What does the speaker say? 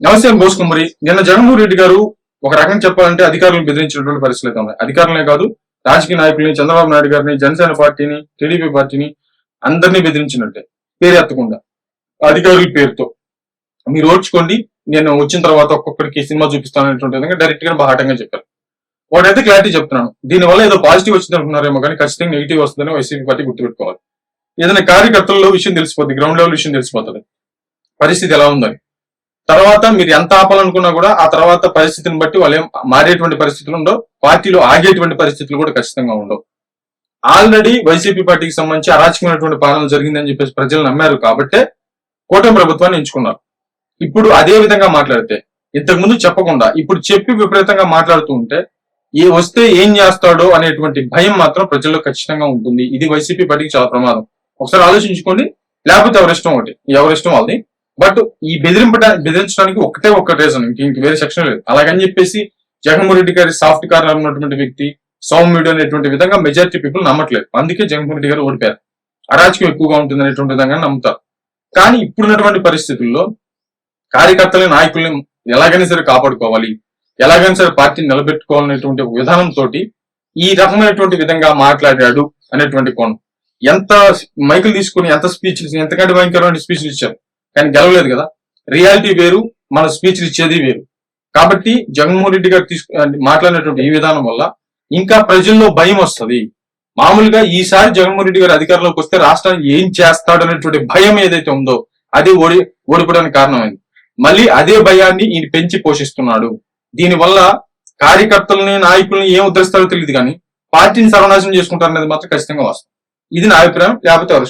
నమస్తే బోస్ నిన్న జగన్మోహన్ రెడ్డి గారు ఒక రకంగా చెప్పాలంటే అధికారులను బెదిరించినటువంటి పరిస్థితులు అయితే ఉన్నాయి. అధికారులే కాదు రాజకీయ నాయకుల్ని చంద్రబాబు నాయుడు గారిని జనసేన పార్టీని టీడీపీ పార్టీని అందరినీ బెదిరించినట్టే. పేరు ఎత్తకుండా అధికారుల పేరుతో. మీరు ఓర్చుకోండి నేను వచ్చిన తర్వాత ఒక్కొక్కరికి సినిమా చూపిస్తాననేటువంటి విధంగా డైరెక్ట్గా బాహాటంగా చెప్పారు. వాడైతే క్లారిటీ చెప్తున్నాను. దీనివల్ల ఏదో పాజిటివ్ వచ్చింది అనుకున్నారేమో కానీ ఖచ్చితంగా నెగిటివ్ వస్తుందని వైసీపీ పార్టీ గుర్తుపెట్టుకోవాలి. ఏదైనా కార్యకర్తల్లో విషయం తెలిసిపోతుంది గ్రౌండ్ లెవెల్ విషయం తెలిసిపోతుంది. పరిస్థితి ఎలా ఉందని. తర్వాత మీరు ఎంత ఆపాలనుకున్నా కూడా ఆ తర్వాత పరిస్థితిని బట్టి వాళ్ళు మారేటువంటి పరిస్థితులు ఉండవు. పార్టీలో ఆగేటువంటి పరిస్థితులు కూడా ఖచ్చితంగా ఉండవు. ఆల్రెడీ వైసీపీ పార్టీకి సంబంధించి అరాచకమైనటువంటి పాలన జరిగిందని చెప్పేసి ప్రజలు నమ్మారు కాబట్టే కూటమి ప్రభుత్వాన్ని ఎంచుకున్నారు. ఇప్పుడు అదే విధంగా మాట్లాడితే ఇంతకుముందు చెప్పకుండా ఇప్పుడు చెప్పి విపరీతంగా మాట్లాడుతూ ఉంటే ఏ వస్తే ఏం చేస్తాడో అనేటువంటి భయం మాత్రం ప్రజల్లో ఖచ్చితంగా ఉంటుంది. ఇది వైసీపీ పార్టీకి చాలా ప్రమాదం. ఒకసారి ఆలోచించుకోండి లేకపోతే ఎవరిష్టం ఒకటి. ఎవరిష్టం వాళ్ళది. బట్ ఈ బెదిరింపట బెదిరించడానికి ఒకటే ఒక్క రీజన్ ఇంక వేరే సెక్షన్ లేదు. అలాగని చెప్పేసి జగన్మోహన్ రెడ్డి గారి సాఫ్ట్ కార్నర్ ఉన్నటువంటి వ్యక్తి సౌమ్యుడు అనేటువంటి విధంగా మెజారిటీ పీపుల్ నమ్మట్లేదు. అందుకే జగన్మోహన్ రెడ్డి గారు ఓడిపోయారు. అరాచకం ఎక్కువగా ఉంటుంది అనేటువంటి విధంగా నమ్ముతారు. కానీ ఇప్పుడున్నటువంటి పరిస్థితుల్లో కార్యకర్తలని నాయకుల్ని ఎలాగైనా సరే కాపాడుకోవాలి ఎలాగైనా సరే పార్టీని నిలబెట్టుకోవాలనేటువంటి ఒక విధానంతో ఈ రకమైనటువంటి విధంగా మాట్లాడాడు అనేటువంటి కోణం. ఎంత మైకులు తీసుకుని ఎంత స్పీచ్ ఎంతకంటే భయంకరమైన స్పీచ్లు ఇచ్చారు. కానీ గెలవలేదు కదా. రియాలిటీ వేరు మన స్పీచ్లు ఇచ్చేది వేరు. కాబట్టి జగన్మోహన్ రెడ్డి గారు తీసుకు మాట్లాడినటువంటి ఈ విధానం వల్ల ఇంకా ప్రజల్లో భయం వస్తది. మామూలుగా ఈసారి జగన్మోహన్ రెడ్డి గారు అధికారంలోకి వస్తే రాష్ట్రానికి ఏం చేస్తాడు అనేటువంటి భయం ఏదైతే ఉందో అది ఓడి ఓడిపోవడానికి కారణమైంది. మళ్ళీ అదే భయాన్ని ఈయన పెంచి పోషిస్తున్నాడు. దీనివల్ల కార్యకర్తలని నాయకుల్ని ఏం ఉద్ధరిస్తారో తెలియదు కానీ పార్టీని సర్వనాశనం చేసుకుంటారనేది మాత్రం ఖచ్చితంగా వస్తుంది ఇది నా అభిప్రాయం లేకపోతే ఎవరి